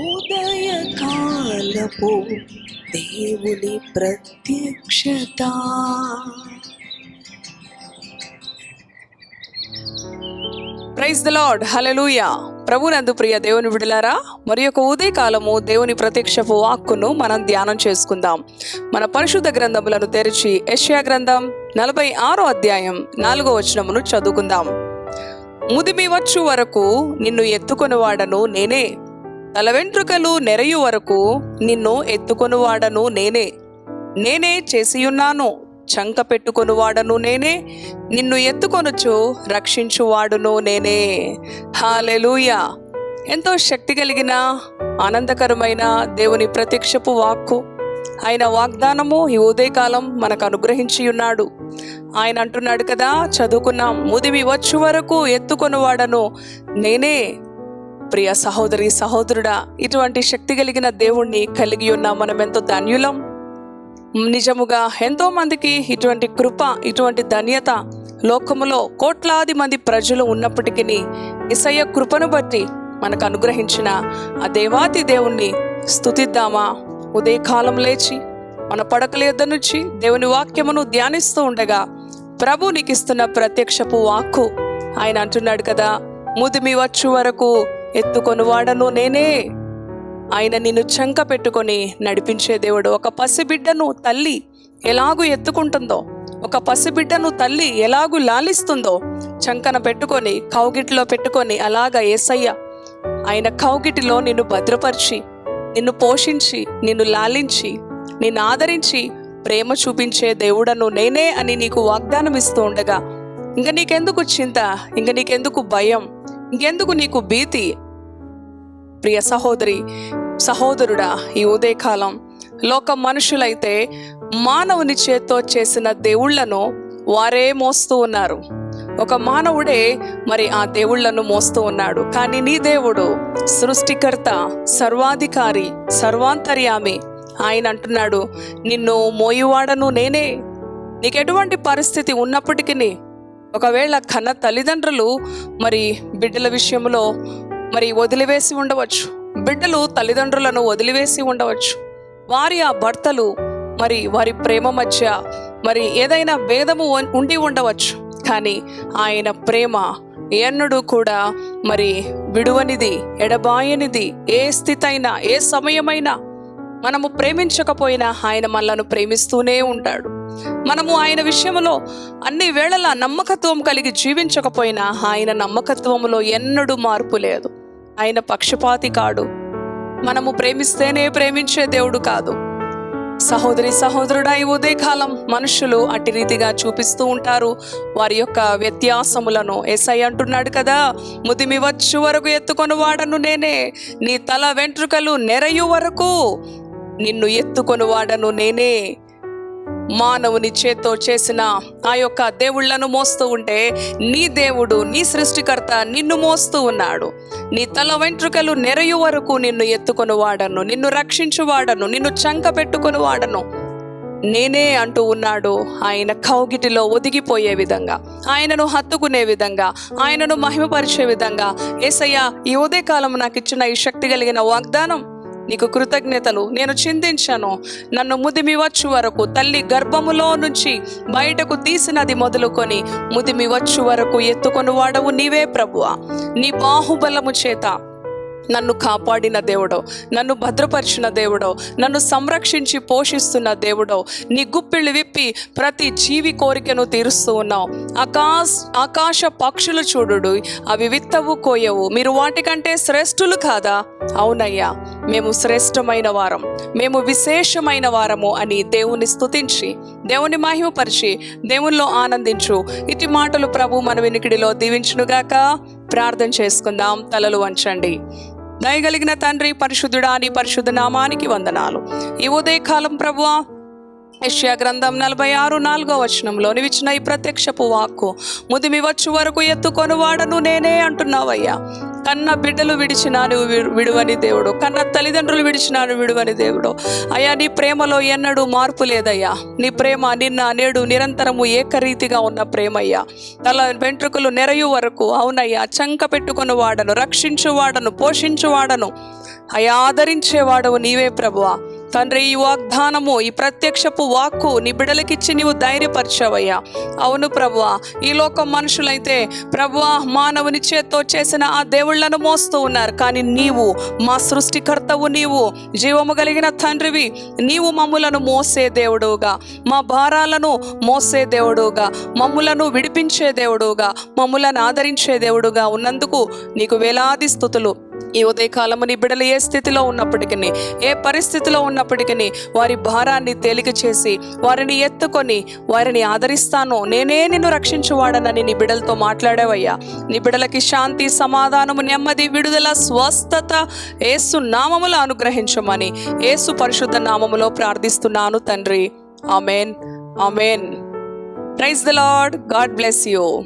ఉదయకాలపు దేవుని ప్రత్యక్షత. ప్రైజ్ ద లార్డ్ హలలుయా ప్రభునందు ప్రియ దేవుని విడలారా మరి యొక్క ఉదయకాలము దేవుని ప్రత్యక్షపు వాక్కును మనం ధ్యానం చేసుకుందాం. మన పరిశుద్ధ గ్రంథములను తెరిచి యష్యా గ్రంథం నలభై ఆరో అధ్యాయం నాలుగో వచనమును చదువుకుందాం. ముదిమి వచ్చు వరకు నిన్ను ఎత్తుకొనివాడను నేనే. తల వెంట్రుకలు నెరయు వరకు నిన్ను ఎత్తుకొనువాడను నేనే. నేనే చేసియున్నాను చంక పెట్టుకొనువాడను నేనే. నిన్ను ఎత్తుకొనుచు రక్షించువాడును నేనే. హాలెలూయా! ఎంతో శక్తి కలిగిన ఆనందకరమైన దేవుని ప్రత్యక్షపు వాక్కు. ఆయన వాగ్దానము ఈ ఉదయకాలం మనకు అనుగ్రహించి ఉన్నాడు ఆయన అంటున్నాడు కదా చదువుకున్నాం ముదిమి వచ్చు వరకు ఎత్తుకొనువాడను నేనే. ప్రియ సహోదరి సహోదరుడా ఇటువంటి శక్తి కలిగిన దేవుణ్ణి కలిగి ఉన్న మనం ఎంతో ధన్యులం. నిజముగా ఎంతో మందికి ఇటువంటి కృప ఇటువంటి ధన్యత లోకములో కోట్లాది మంది ప్రజలు ఉన్నప్పటికీ ఇసయ్య కృపను బట్టి మనకు అనుగ్రహించిన ఆ దేవాతి దేవుణ్ణి స్థుతిద్దామా ఉదయకాలం లేచి మన పడకల యొద్ద నుంచి దేవుని వాక్యమును ధ్యానిస్తూ ఉండగా ప్రభు నీకు ఇస్తున్న ప్రత్యక్షపు వాక్కు ఆయన అంటున్నాడు కదా ముదిమి వచ్చు వరకు ఎత్తుకొనువాడను నేనే. ఆయన నిన్ను చంక పెట్టుకొని నడిపించే దేవుడు. ఒక పసిబిడ్డను తల్లి ఎలాగూ ఎత్తుకుంటుందో ఒక పసిబిడ్డను తల్లి ఎలాగూ లాలిస్తుందో చంకన పెట్టుకొని కౌగిటిలో పెట్టుకొని అలాగ ఏసయ్య ఆయన కౌగిటిలో నిన్ను భద్రపరిచి నిన్ను పోషించి నిన్ను లాలించి నిన్ను ఆదరించి ప్రేమ చూపించే దేవుడను నేనే అని నీకు వాగ్దానం ఇస్తూ ఉండగా ఇంక నీకెందుకు చింత? ఇంక నీకెందుకు భయం? ఇంకెందుకు నీకు భీతి? ప్రియ సహోదరి సహోదరుడా ఈ ఉదయకాలం లోక మనుషులైతే మానవుని చేత్తో చేసిన దేవుళ్ళను వారే మోస్తూ ఉన్నారు. ఒక మానవుడే మరి ఆ దేవుళ్ళను మోస్తూ ఉన్నాడు. కానీ నీ దేవుడు సృష్టికర్త సర్వాధికారి సర్వాంతర్యామి. ఆయన అంటున్నాడు నిన్ను మోయువాడను నేనే. నీకు ఎటువంటి పరిస్థితి ఉన్నప్పటికీ ఒకవేళ కన్న తల్లిదండ్రులు మరి బిడ్డల విషయంలో మరి వదిలివేసి ఉండవచ్చు. బిడ్డలు తల్లిదండ్రులను వదిలివేసి ఉండవచ్చు. వారి ఆ భర్తలు మరి వారి ప్రేమ మధ్య మరి ఏదైనా భేదము ఉండి ఉండవచ్చు. కానీ ఆయన ప్రేమ ఎన్నడూ కూడా మరి విడువనిది ఎడబాయనిది ఏ స్థితి అయినా ఏ సమయమైనా మనము ప్రేమించకపోయినా ఆయన మనలను ప్రేమిస్తూనే ఉంటాడు. మనము ఆయన విషయంలో అన్ని వేళలా నమ్మకత్వం కలిగి జీవించకపోయినా ఆయన నమ్మకత్వములో ఎన్నడూ మార్పు లేదు. ఆయన పక్షపాతి కాడు. మనము ప్రేమిస్తేనే ప్రేమించే దేవుడు కాదు. సహోదరి సహోదరుడా ఈ ఉదయకాలం మనుషులు అటు రీతిగా చూపిస్తూ ఉంటారు. వారి యొక్క వ్యత్యాసములను ఎస్ఐ అంటున్నాడు కదా ముదిమి వచ్చు వరకు ఎత్తుకొని వాడను నేనే. నీ తల వెంట్రుకలు నెరయు వరకు నిన్ను ఎత్తుకొని వాడను నేనే. మానవుని చేత్తో చేసిన ఆ యొక్క దేవుళ్ళను మోస్తూ ఉంటే నీ దేవుడు నీ సృష్టికర్త నిన్ను మోస్తూ ఉన్నాడు. నీ తల వెంట్రుకలు నెరయు వరకు నిన్ను ఎత్తుకొని వాడను నిన్ను రక్షించు వాడను నిన్ను చంక పెట్టుకొని వాడను. నేనే అంటూ ఉన్నాడు. ఆయన కౌగిటిలో ఒదిగిపోయే విధంగా ఆయనను హత్తుకునే విధంగా ఆయనను మహిమపరిచే విధంగా ఏసయ్య ఈ ఉదయకాలం నాకు ఇచ్చిన ఈ శక్తి కలిగిన వాగ్దానం నీకు కృతజ్ఞతలు. నేను చింతించాను నన్ను ముదిమి వచ్చు వరకు తల్లి గర్భములో నుంచి బయటకు తీసినది మొదలుకొని ముదిమి వచ్చు వరకు ఎత్తుకొని వాడవు నీవే ప్రభువ. నీ బాహుబలము చేత నన్ను కాపాడిన దేవుడో నన్ను భద్రపరిచిన దేవుడో నన్ను సంరక్షించి పోషిస్తున్న దేవుడో నీ గుప్పిళ్ళు విప్పి ప్రతి జీవి కోరికను తీరుస్తూ ఉన్నావు. ఆకాశ ఆకాశ పక్షులు చూడుడు అవి విత్తవు కోయవు. మీరు వాటికంటే శ్రేష్ఠులు కాదా? అవునయ్యా మేము శ్రేష్టమైన వారం మేము విశేషమైన వారము అని దేవుని స్తుతించి దేవుని మహిమపరిచి దేవునిలో ఆనందించు. ఇటు మాటలు ప్రభు మన వినికిడిలో దీవించునుగాక. ప్రార్థన చేసుకుందాం తలలు వంచండి. దయగలిగిన తండ్రి పరిశుద్ధుడా నీ పరిశుద్ధ నామానికి వందనాలు. ఈ ఉదయకాలం ప్రభువా యష్యా గ్రంథం నలభై ఆరు నాలుగో వచనంలో నీవిచ్చిన ఈ ప్రత్యక్షపు వాక్కు ముదిమి వచ్చు వరకు ఎత్తుకొని వాడను నేనే అంటున్నావయ్యా. కన్న బిడ్డలు విడిచినా నువ్వు విడువని దేవుడు. కన్న తల్లిదండ్రులు విడిచినా నువ్వు విడువని దేవుడు. అయ్యా నీ ప్రేమలో ఎన్నడూ మార్పు లేదయ్యా. నీ ప్రేమ నిన్న నేడు నిరంతరము ఏకరీతిగా ఉన్న ప్రేమయ్యా. తల వెంట్రుకలు నెరయు వరకు అవునయ్యా. చంక పెట్టుకుని వాడను రక్షించు వాడను పోషించు వాడను. అయ్యా ఆదరించేవాడవు నీవే ప్రభువా. తండ్రి ఈ వాగ్దానము ఈ ప్రత్యక్షపు వాక్కు నీ బిడలకిచ్చి నీవు ధైర్యపరిచావయ్యా. అవును ప్రభువా ఈ లోకం మనుషులైతే ప్రభువా మానవుని చేత్తో చేసిన ఆ దేవుళ్ళను మోస్తూ ఉన్నారు. కానీ నీవు మా సృష్టికర్తవు నీవు జీవము కలిగిన తండ్రివి నీవు మమ్ములను మోసే దేవుడుగా. మా భారాలను మోసే దేవుడుగా. మమ్ములను విడిపించే దేవుడుగా. మమ్ములను ఆదరించే దేవుడుగా. ఉన్నందుకు నీకు వేలాది స్థుతులు. ఈ ఉదయకాలము నీ బిడ్డలు ఏ స్థితిలో ఉన్నప్పటికీ ఏ పరిస్థితిలో ఉన్నప్పటికీ వారి భారాన్ని తేలిక చేసి వారిని ఎత్తుకొని వారిని ఆదరిస్తాను. నేనే నిన్ను రక్షించువాడనని నీ బిడలతో మాట్లాడావయ్యా. నీ బిడలకి శాంతి సమాధానము నెమ్మది విడుదల స్వస్థత ఏసు నామములు అనుగ్రహించమని ఏసు పరిశుద్ధ నామములో ప్రార్థిస్తున్నాను తండ్రి. Amen. Amen. Praise the lord. God bless you.